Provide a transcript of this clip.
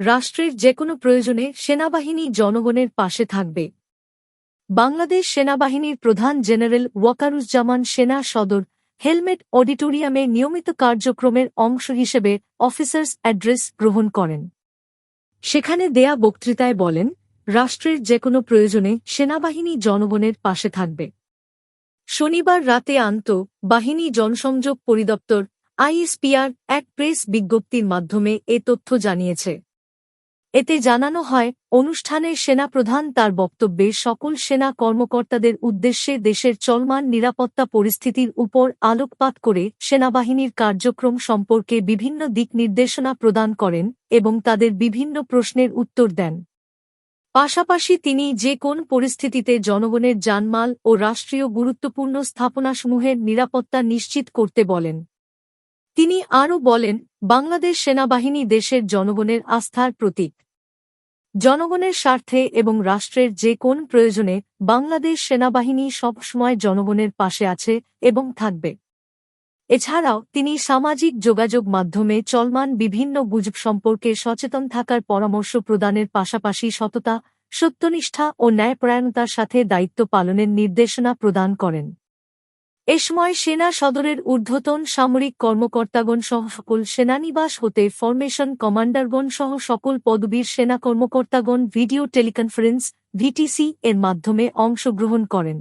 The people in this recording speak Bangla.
রাষ্ট্রের যেকোনো প্রয়োজনে সেনাবাহিনী জনগণের পাশে থাকবে। বাংলাদেশ সেনাবাহিনীর প্রধান জেনারেল ওয়াকারুজ্জামান সেনা সদর হেলমেট অডিটোরিয়ামে নিয়মিত কার্যক্রমের অংশ হিসেবে অফিসার্স অ্যাড্রেস গ্রহণ করেন। সেখানে দেয়া বক্তৃতায় বলেন, রাষ্ট্রের যেকোনো প্রয়োজনে সেনাবাহিনী জনগণের পাশে থাকবে। শনিবার রাতে আন্ত বাহিনী জনসংযোগ পরিদপ্তর আইএসপিআর এক প্রেস বিজ্ঞপ্তির মাধ্যমে এ তথ্য জানিয়েছে। এতে জানানো হয়, অনুষ্ঠানে সেনাপ্রধান তার বক্তব্যে সকল সেনা কর্মকর্তাদের উদ্দেশ্যে দেশের চলমান নিরাপত্তা পরিস্থিতির উপর আলোকপাত করে সেনাবাহিনীর কার্যক্রম সম্পর্কে বিভিন্ন দিক নির্দেশনা প্রদান করেন এবং তাদের বিভিন্ন প্রশ্নের উত্তর দেন। পাশাপাশি তিনি যে কোন পরিস্থিতিতে জনগণের জানমাল ও রাষ্ট্রীয় গুরুত্বপূর্ণ স্থাপনাসমূহের নিরাপত্তা নিশ্চিত করতে বলেন। তিনি আরও বলেন, বাংলাদেশ সেনাবাহিনী দেশের জনগণের আস্থার প্রতীক। জনগণের স্বার্থে এবং রাষ্ট্রের যে কোন প্রয়োজনে বাংলাদেশ সেনাবাহিনী সবসময় জনগণের পাশে আছে এবং থাকবে। এছাড়াও তিনি সামাজিক যোগাযোগ মাধ্যমে চলমান বিভিন্ন গুজব সম্পর্কে সচেতন থাকার পরামর্শ প্রদানের পাশাপাশি সততা, সত্যনিষ্ঠা ও ন্যায়পরায়ণতার সাথে দায়িত্ব পালনের নির্দেশনা প্রদান করেন। এ সময় সেনা সদরের ঊর্ধ্বতন সামরিক কর্মকর্তাগণ সহ সকল সেনানিবাস হতে ফরমেশন কমান্ডারগণ সহ সকল পদবীর সেনা কর্মকর্তাগণ ভিডিও টেলিকনফারেন্স, ভিটিসি, এর মাধ্যমে অংশগ্রহণ করেন।